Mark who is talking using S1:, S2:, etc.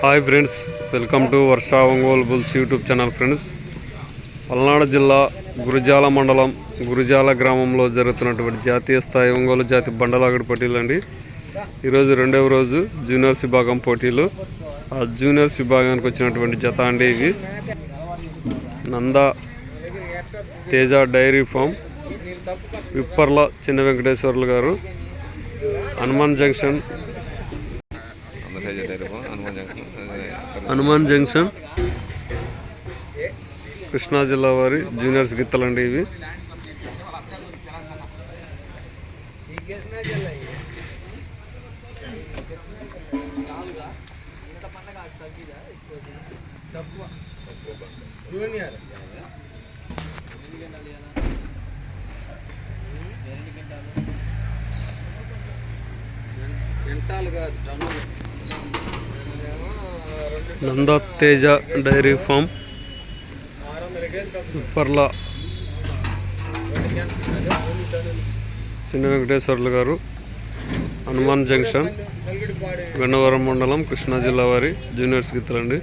S1: Hi friends welcome to Varsha Ongole bulls YouTube channel friends Palnadu జిల్లా గురుజాల మండలం గురుజాల గ్రామంలో జరుగుతున్నటువంటి జాతీయ స్థాయి ఒంగోలు జాతి బండలాగడి పోటీలు అండి. ఈరోజు రెండవ రోజు జూనియర్స్ విభాగం పోటీలు. ఆ జూనియర్స్ విభాగానికి వచ్చినటువంటి జత అండి ఇవి. Nanda Teja dairy farm Vipparla Chinna Venkateswarlu garu Hanuman junction
S2: Hanuman junction.
S1: Krishna జిల్లా వారి జూనియర్స్ గిత్తలండి ఇవి.
S3: జూనియర్ క్వింటాల్ కాదు టన్నులు
S1: నందా తేజ డైరీ ఫామ్. పర్లా చిన్న వెంకటేశ్వర్లు గారు. హనుమాన్ జంక్షన్
S3: చలిగిడి
S1: గన్నవరం మండలం కృష్ణా జిల్లా వారి జూనియర్స్ గిత్తలండి.